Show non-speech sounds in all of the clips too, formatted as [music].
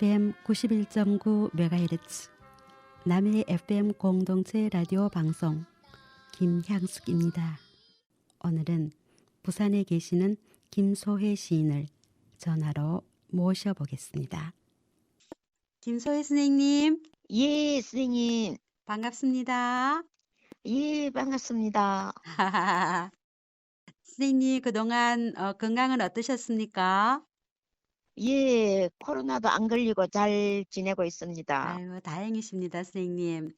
FM 91.9MHz 남해 FM 공동체 라디오 방송 김향숙입니다. 오늘은 부산에 계시는 김소혜 시인을 전화로 모셔보겠습니다. 김소혜 선생님 예, 선생님. 반갑습니다. 예, 반갑습니다. [laughs] 선생님 그동안 어, 건강은 어떠셨습니까? 예, 코로나도 안 걸리고 잘 지내고 있습니다. 아유 다행이십니다, 선생님.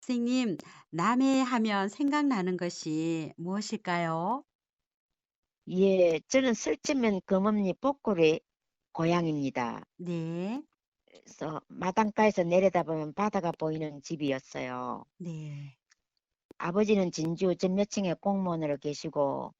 선생님 남해 하면 생각나는 것이 무엇일까요? 예, 저는 설치면 금엄리 복골의 고향입니다. 네, 그래서 마당가에서 내려다보면 바다가 보이는 집이었어요. 네, 아버지는 진주 전매층에 공무원으로 계시고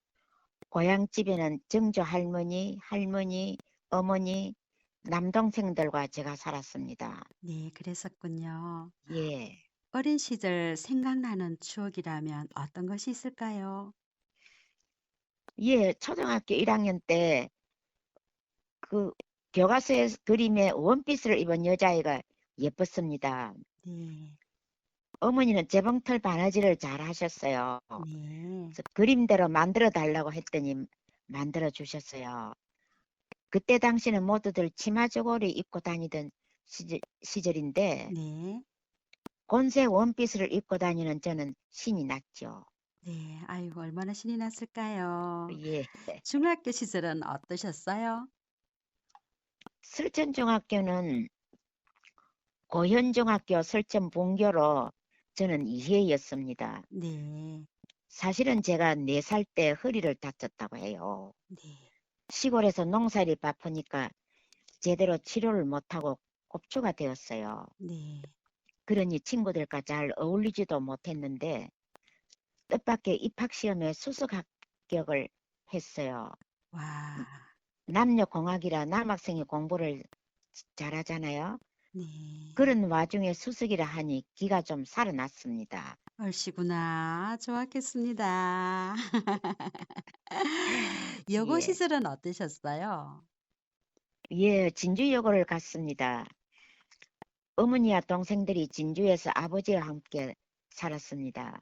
고향집에는 정조 할머니, 할머니, 어머니, 남동생들과 제가 살았습니다. 네, 그랬었군요. 예. 어린 시절 생각나는 추억이라면 어떤 것이 있을까요? 예, 초등학교 1학년 때 그 교과서에 그림에 원피스를 입은 여자아이가 예뻤습니다. 네, 어머니는 재봉틀 바느질을 잘 하셨어요. 네, 그래서 그림대로 만들어 달라고 했더니 만들어 주셨어요. 그때 당시는 모두들 치마 저고리 입고 다니던 시절, 시절 인데 네, 곤색 원피스를 입고 다니는 저는 신이 났죠. 네. 아이고 얼마나 신이 났을까요? 예. [laughs] 중학교 시절은 어떠셨어요? 설천중학교는 고현중학교 설천 본교로 저는 2회였습니다. 네, 사실은 제가 4살 때 허리를 다쳤다고 해요. 네, 시골에서 농사일이 바쁘니까 제대로 치료를 못하고 곱추가 되었어요. 네, 그러니 친구들과 잘 어울리지도 못했는데 뜻밖의 입학시험에 수석 합격을 했어요. 와, 남녀공학이라 남학생이 공부를 잘하잖아요. 네. 그런 와중에 수석이라 하니 기가 좀 살아났습니다. 얼씨구나. 좋았겠습니다. [laughs] 여고 예. 시절은 어떠셨어요? 예, 진주여고를 갔습니다. 어머니와 동생들이 진주에서 아버지와 함께 살았습니다.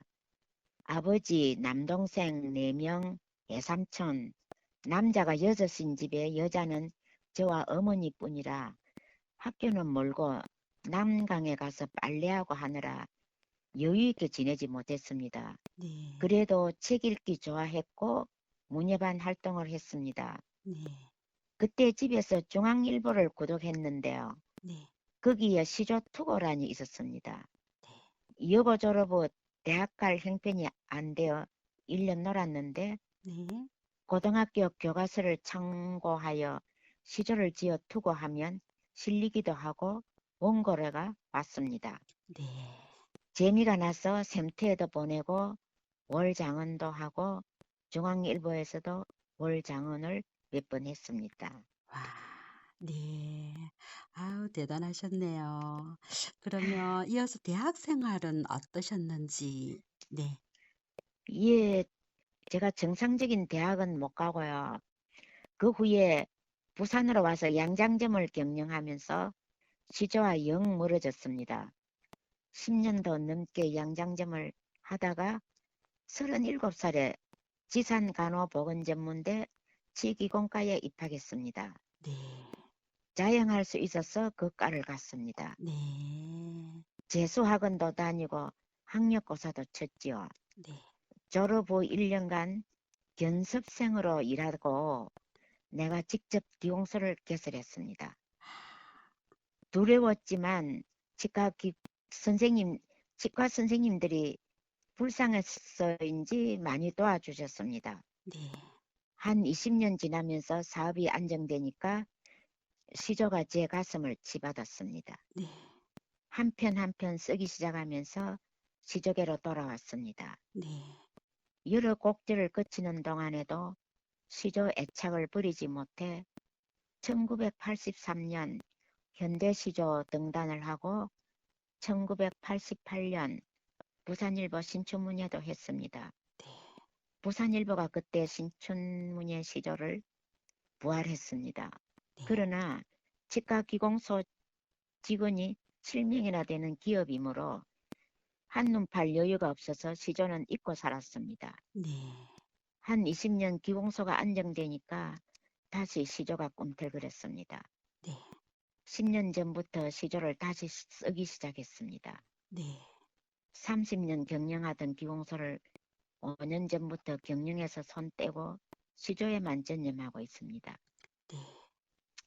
아버지, 남동생 4명, 외삼촌, 남자가 여섯인 집에 여자는 저와 어머니뿐이라 학교는 멀고 남강에 가서 빨래하고 하느라 여유 있게 지내지 못했습니다. 네, 그래도 책 읽기 좋아했고 문예반 활동을 했습니다. 네, 그때 집에서 중앙일보를 구독했는데요. 네, 거기에 시조 투고란이 있었습니다. 네, 여고 졸업 후 대학 갈 형편이 안 되어 1년 놀았는데 네, 고등학교 교과서를 참고하여 시조를 지어 투고하면 실리기도 하고 원고료가 왔습니다. 네. 재미가 나서 샘터에도 보내고 월장원도 하고 중앙일보에서도 월장원을 몇 번 했습니다. 와, 네. 아우, 대단하셨네요. 그러면 [laughs] 이어서 대학 생활은 어떠셨는지. 네, 예, 제가 정상적인 대학은 못 가고요. 그 후에 부산으로 와서 양장점을 경영하면서 시조와 영 멀어졌습니다. 10년도 넘게 양장점을 하다가 37살에 지산간호보건전문대 치기공과에 입학했습니다. 네, 자영할 수 있어서 그 과를 갔습니다. 네, 재수학원도 다니고 학력고사도 쳤지요. 네, 졸업 후 1년간 견습생으로 일하고 내가 직접 기공서를 개설했습니다. 두려웠지만 치과 기, 선생님, 치과 선생님들이 불쌍해서인지 많이 도와주셨습니다. 네, 한 20년 지나면서 사업이 안정되니까 시조가 제 가슴을 치받았습니다. 네, 한편 한편 쓰기 시작하면서 시조계로 돌아왔습니다. 네, 여러 곡지를 거치는 동안에도 시조 애착을 버리지 못해 1983년 현대시조 등단을 하고 1988년 부산일보 신춘문예도 했습니다. 네. 부산일보가 그때 신춘문예 시조를 부활했습니다. 네. 그러나 치과 기공소 직원이 7명이나 되는 기업이므로 한눈 팔 여유가 없어서 시조는 잊고 살았습니다. 네. 한 20년 기공소가 안정되니까 다시 시조가 꿈틀거렸습니다. 네. 10년 전부터 시조를 다시 쓰기 시작했습니다. 네. 30년 경영하던 기공소를 5년 전부터 경영에서 손 떼고 시조에만 전념하고 있습니다. 네.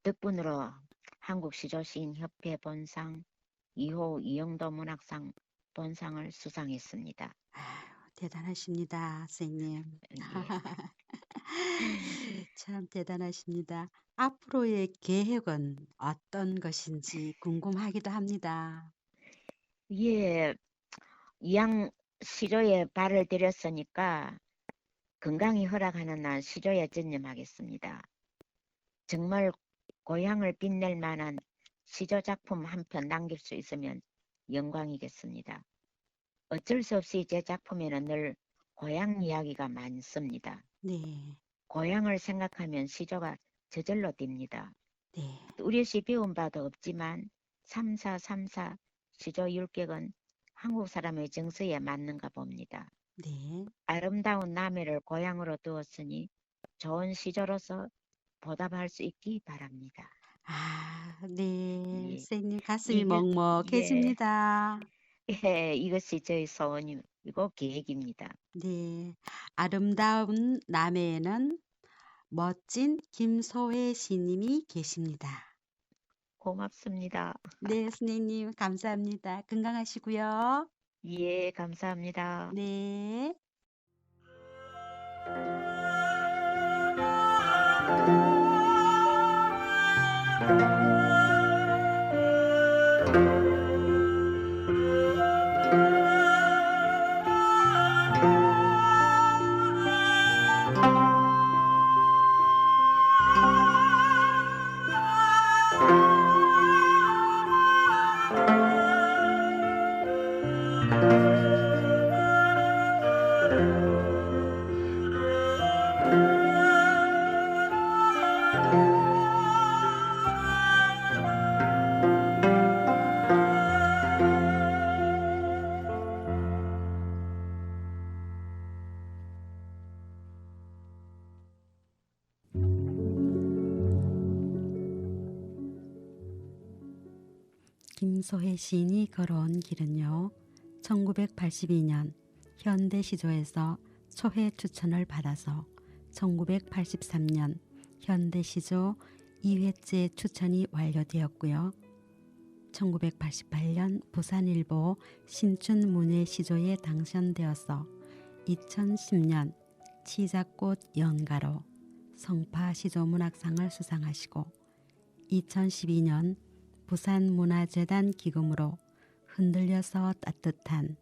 덕분으로 한국시조시인협회 본상 2호 이영도 문학상 본상을 수상했습니다. 아유, 대단하십니다, 선생님. 예. [laughs] 참 대단하십니다. 앞으로의 계획은 어떤 것인지 궁금하기도 합니다. 예, 이왕 시조에 발을 들였으니까 건강이 허락하는 한 시조에 전념하겠습니다. 정말 고향을 빛낼 만한 시조 작품 한 편 남길 수 있으면 영광이겠습니다. 어쩔 수 없이 제 작품에는 늘 고향 이야기가 많습니다. 네. 고향을 생각하면 시조가 저절로 띱니다. 네. 뚜렷이 배운 바도 없지만 3434 시조 율격은 한국 사람의 정서에 맞는가 봅니다. 네. 아름다운 남해를 고향으로 두었으니 좋은 시조로서 보답할 수 있기 바랍니다. 아, 네. 예. 선생님 가슴이 이게- 먹먹해집니다. 예, 이것이 저희 소원이고 계획입니다. 네. 아름다운 남해에는 멋진 김소혜 시님이 계십니다. 고맙습니다. 네, 선생님 감사합니다. 건강하시고요. 예, 감사합니다. 네. 김소혜 시인이 걸어온 길은요. 1982년 현대시조에서 초회 추천을 받아서 1983년 현대시조 2회째 추천이 완료되었고요. 1988년 부산일보 신춘문예시조에 당선되어서 2010년 치자꽃 연가로 성파시조문학상을 수상하시고 2012년 부산문화재단 기금으로 흔들려서 따뜻한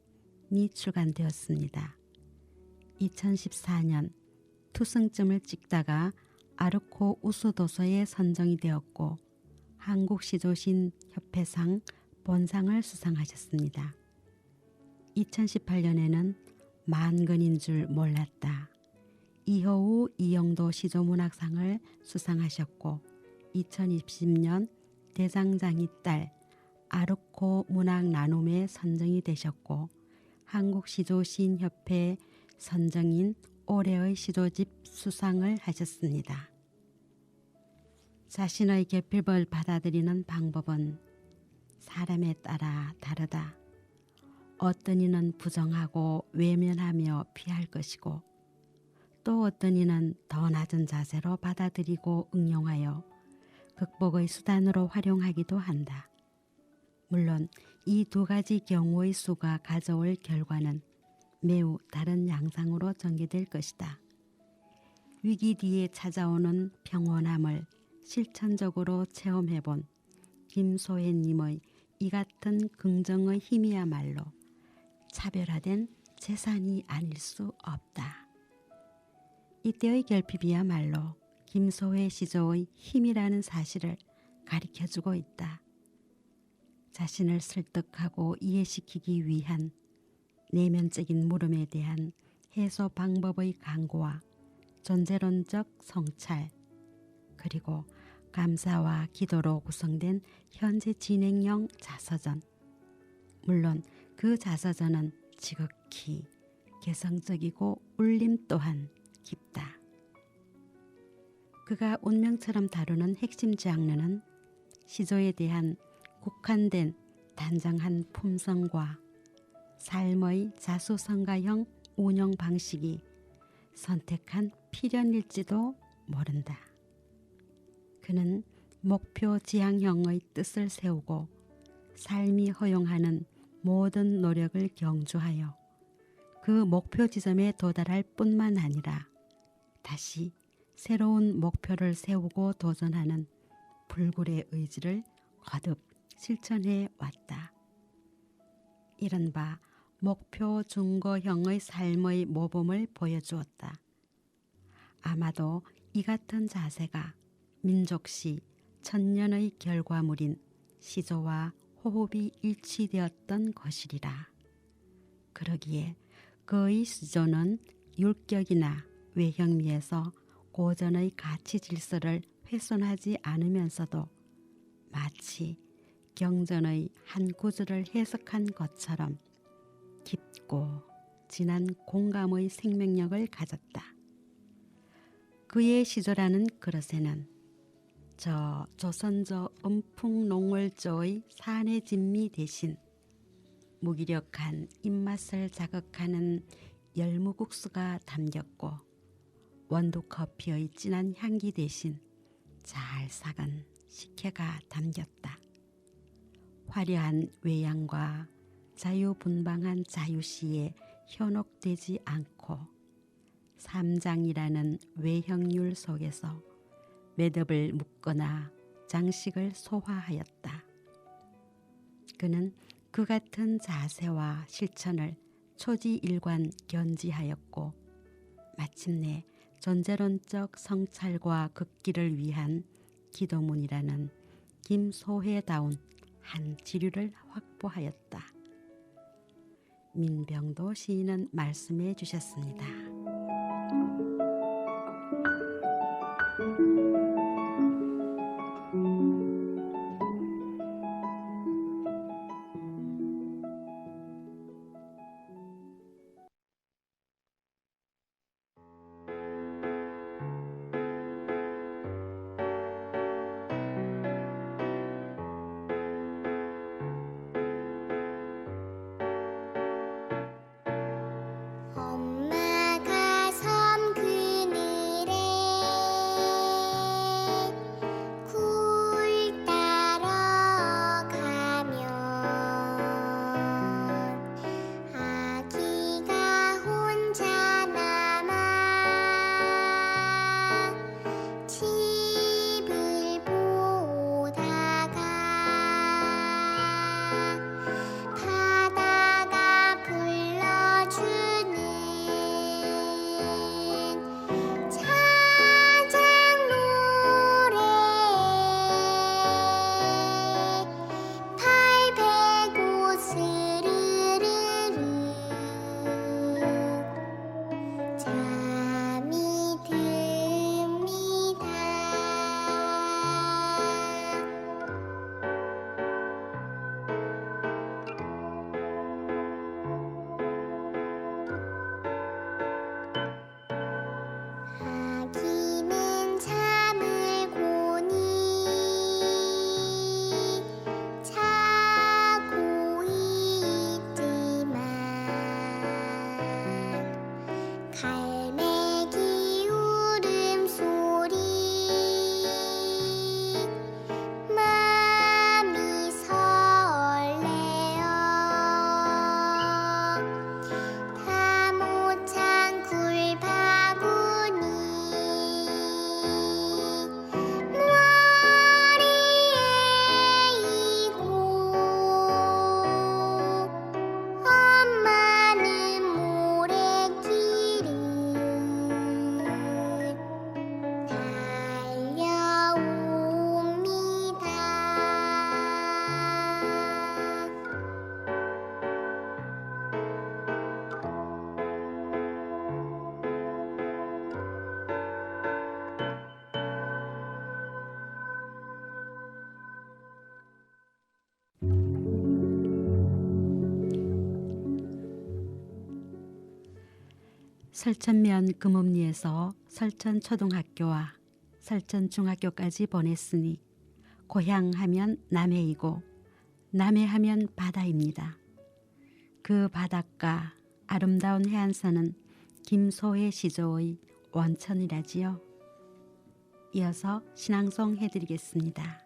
이 출간되었습니다. 2014년 투승점을 찍다가 아르코 우수도서에 선정이 되었고 한국시조신 협회상 본상을 수상하셨습니다. 2018년에는 만근인 줄 몰랐다. 이호우 이영도 시조문학상을 수상하셨고 2020년 대장장이 딸 아르코 문학 나눔에 선정이 되셨고 한국시조시인협회 선정인 올해의 시조집 수상을 하셨습니다. 자신의 결핍을 받아들이는 방법은 사람에 따라 다르다. 어떤 이는 부정하고 외면하며 피할 것이고 또 어떤 이는 더 낮은 자세로 받아들이고 응용하여 극복의 수단으로 활용하기도 한다. 물론 이 두 가지 경우의 수가 가져올 결과는 매우 다른 양상으로 전개될 것이다. 위기 뒤에 찾아오는 평온함을 실천적으로 체험해본 김소혜님의 이 같은 긍정의 힘이야말로 차별화된 재산이 아닐 수 없다. 이때의 결핍이야말로 김소혜 시조의 힘이라는 사실을 가리켜주고 있다. 자신을 설득하고 이해시키기 위한 내면적인 물음에 대한 해소 방법의 강구와 존재론적 성찰 그리고 감사와 기도로 구성된 현재 진행형 자서전. 물론 그 자서전은 지극히 개성적이고 울림 또한 깊다. 그가 운명처럼 다루는 핵심 장르는 시조에 대한 국한된 단정한 품성과 삶의 자수성가형 운영 방식이 선택한 필연일지도 모른다. 그는 목표 지향형의 뜻을 세우고 삶이 허용하는 모든 노력을 경주하여 그 목표 지점에 도달할 뿐만 아니라 다시 새로운 목표를 세우고 도전하는 불굴의 의지를 거듭 실천해 왔다. 이른바 목표 중거형의 삶의 모범을 보여주었다. 아마도 이 같은 자세가 민족시 천년의 결과물인 시조와 호흡이 일치되었던 것이리라. 그러기에 그의 시조는 율격이나 외형미에서 고전의 가치 질서를 훼손하지 않으면서도 마치 경전의 한 구절을 해석한 것처럼 깊고 진한 공감의 생명력을 가졌다. 그의 시조라는 그릇에는 저 조선저 음풍농월조의 산의 진미 대신 무기력한 입맛을 자극하는 열무국수가 담겼고 원두 커피의 진한 향기 대신 잘 삭은 식혜가 담겼다. 화려한 외양과 자유분방한 자유시에 현혹되지 않고 삼장이라는 외형률 속에서 매듭을 묶거나 장식을 소화하였다. 그는 그 같은 자세와 실천을 초지일관 견지하였고 마침내 존재론적 성찰과 극기를 위한 기도문이라는 김소회다운 한 지류를 확보하였다. 민병도 시인은 말씀해 주셨습니다. 설천면 금음리에서 설천초등학교와 설천중학교까지 보냈으니 고향하면 남해이고 남해하면 바다입니다. 그 바닷가 아름다운 해안선은 김소혜 시조의 원천이라지요. 이어서 신앙송 해드리겠습니다.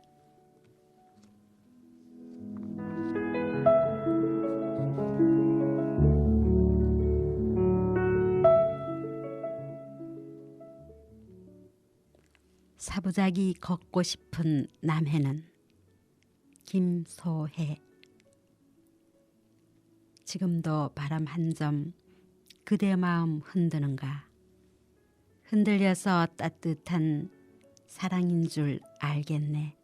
사부작이 걷고 싶은 남해는? 김소혜. 지금도 바람 한 점 그대 마음 흔드는가? 흔들려서 따뜻한 사랑인 줄 알겠네.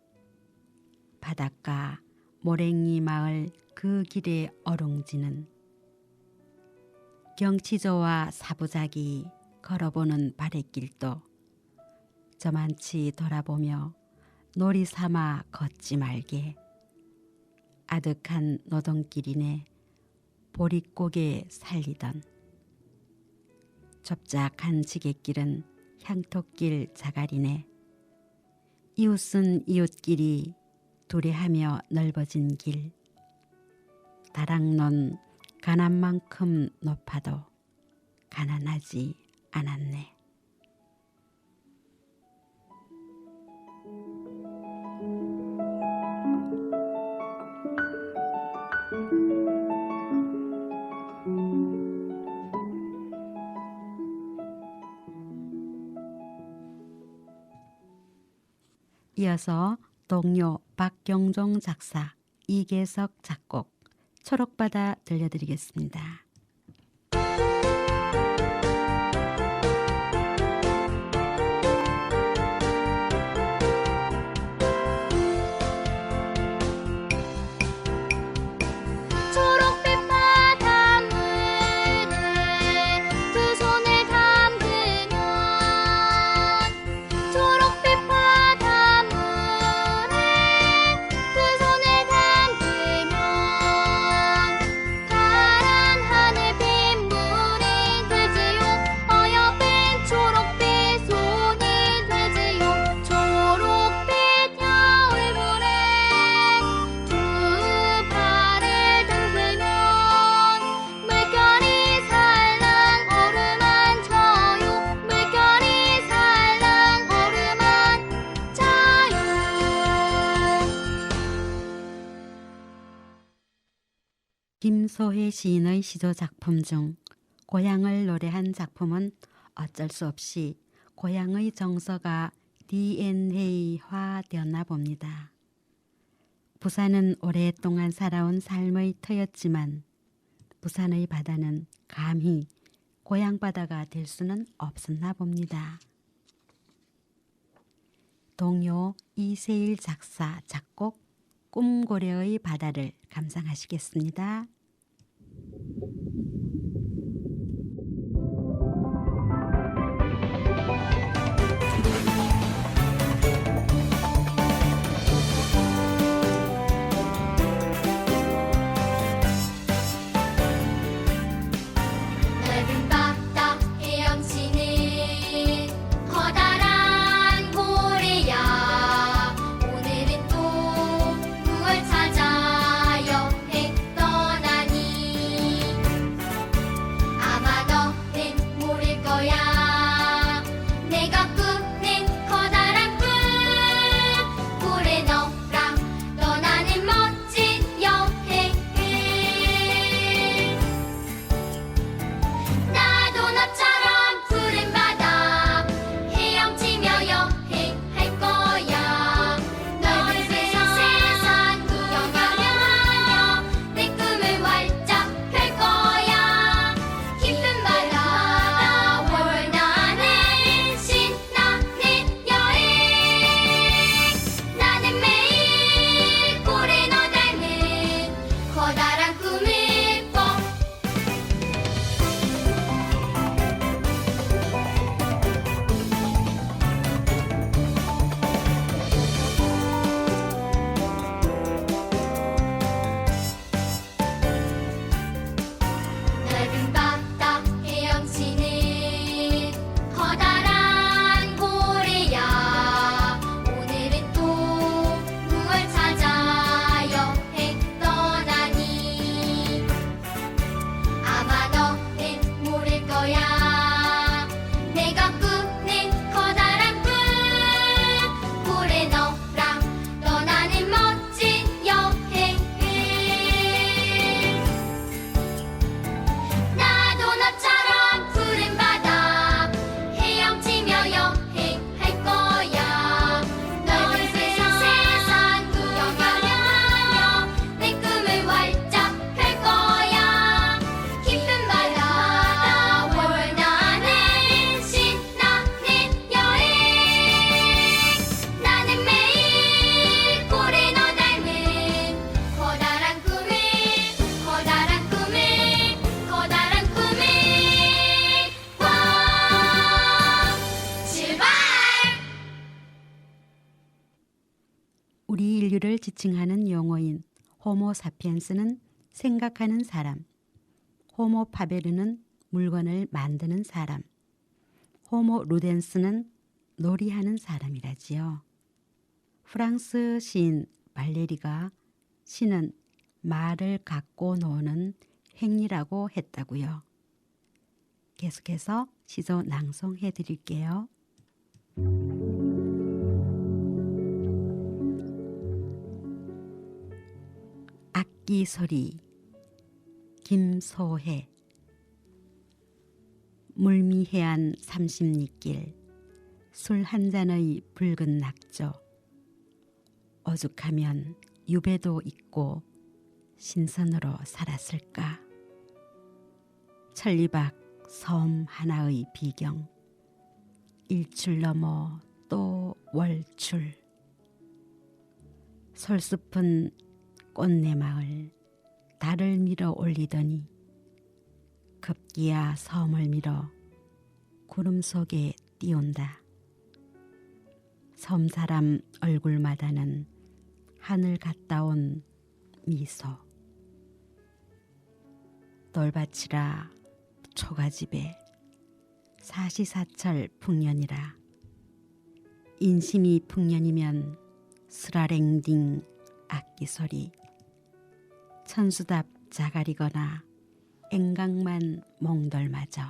바닷가 모랭이 마을 그 길에 어룽지는? 경치조와 사부작이 걸어보는 바랫길도 저만치 돌아보며 놀이 삼아 걷지 말게. 아득한 노동길이네 보릿고개 살리던. 좁작한 지게길은 향토길 자갈이네. 이웃은 이웃길이 도래하며 넓어진 길. 다락논 가난만큼 높아도 가난하지 않았네. 이어서 동료 박경종 작사, 이계석 작곡, 초록바다 들려드리겠습니다. 시인의 시조 작품 중 고향을 노래한 작품은 어쩔 수 없이 고향의 정서가 DNA화되었나 봅니다. 부산은 오랫동안 살아온 삶의 터였지만 부산의 바다는 감히 고향 바다가 될 수는 없었나 봅니다. 동요 이세일 작사 작곡 꿈고래의 바다를 감상하시겠습니다. Thank you. 호모 사피엔스는 생각하는 사람, 호모 파베르는 물건을 만드는 사람, 호모 루덴스는 놀이하는 사람이라지요. 프랑스 시인 발레리가 시는 말을 갖고 노는 행위라고 했다고요. 계속해서 시조 낭송해 드릴게요. 소리 김소혜. 물미해안 삼십리길 술 한 잔의 붉은 낙조. 오죽하면 유배도 있고 신선으로 살았을까? 천리박 섬 하나의 비경 일출 넘어 또 월출. 솔숲은 꽃내 마을 달을 밀어 올리더니 급기야 섬을 밀어 구름 속에 띄운다. 섬 사람 얼굴마다는 하늘 갔다 온 미소. 돌밭이라 초가집에 사시사철 풍년이라 인심이 풍년이면 스라랭딩 악기 소리 천수답 자갈이거나 앵강만 몽돌마저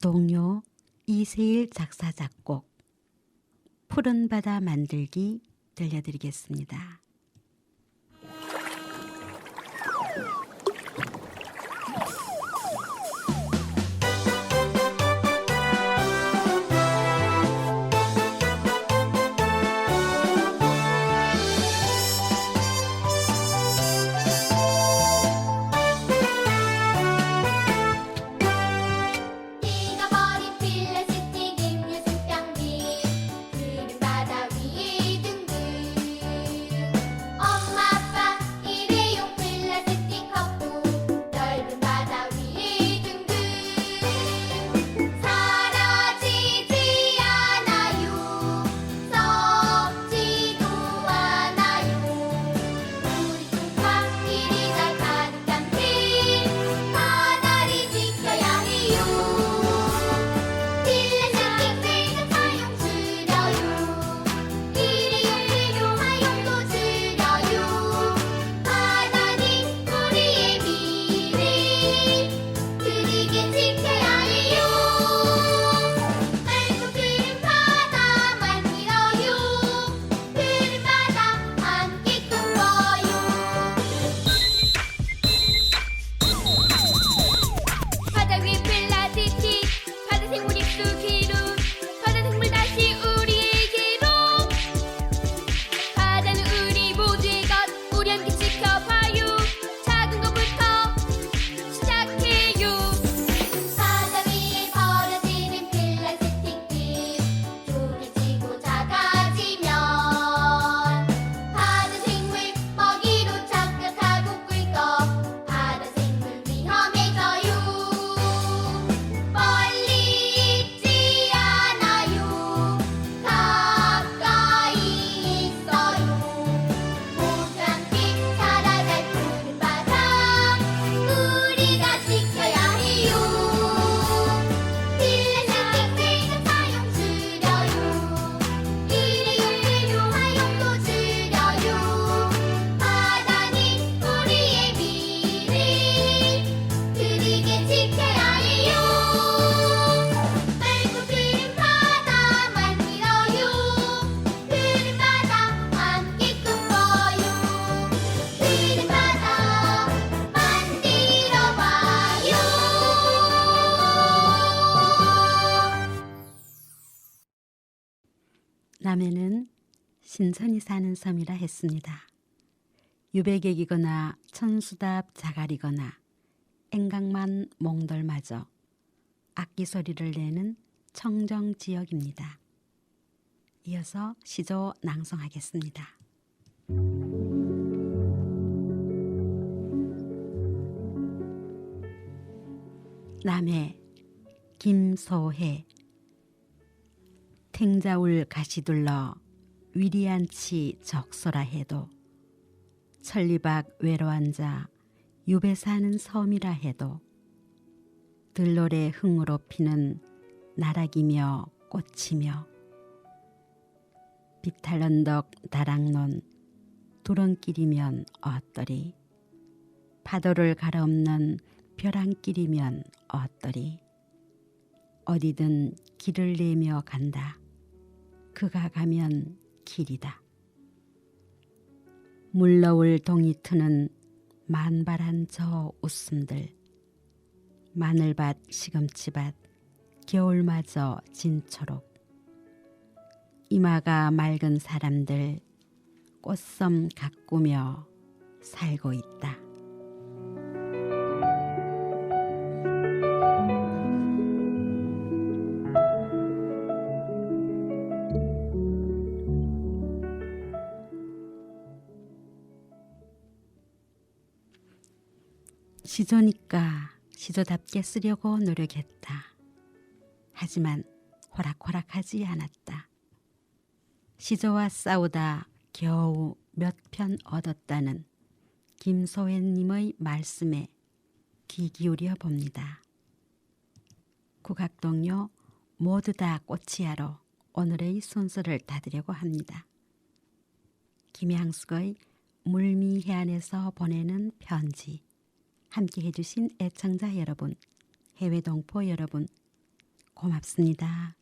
동요 이세일 작사 작곡 푸른 바다 만들기 들려드리겠습니다. 신선이 사는 섬이라 했습니다. 유배객이거나 천수답 자갈이거나 앵강만 몽돌마저 악기 소리를 내는 청정 지역입니다. 이어서 시조 낭송하겠습니다. 남해 김소혜 탱자울 가시둘러 위리안치 적소라 해도 천리박 외로앉아 유배 사는 섬이라 해도 들노래 흥으로 피는 나락이며 꽃이며 비탈언덕 다락론 두런길이면 어떠리? 파도를 갈아엎는 벼랑길이면 어떠리? 어디든 길을 내며 간다. 그가 가면 길이다 물러올 동이 트는 만발한 저 웃음들 마늘밭 시금치밭 겨울마저 진초록 이마가 맑은 사람들 꽃섬 가꾸며 살고 있다. 시조니까 시조답게 쓰려고 노력했다. 하지만 호락호락하지 않았다. 시조와 싸우다 겨우 몇 편 얻었다는 김소혜님의 말씀에 귀 기울여 봅니다. 국악동료 모두 다 꽃이야로 오늘의 순서를 닫으려고 합니다. 김양숙의 물미해안에서 보내는 편지 함께 해주신 애청자 여러분, 해외 동포 여러분 고맙습니다.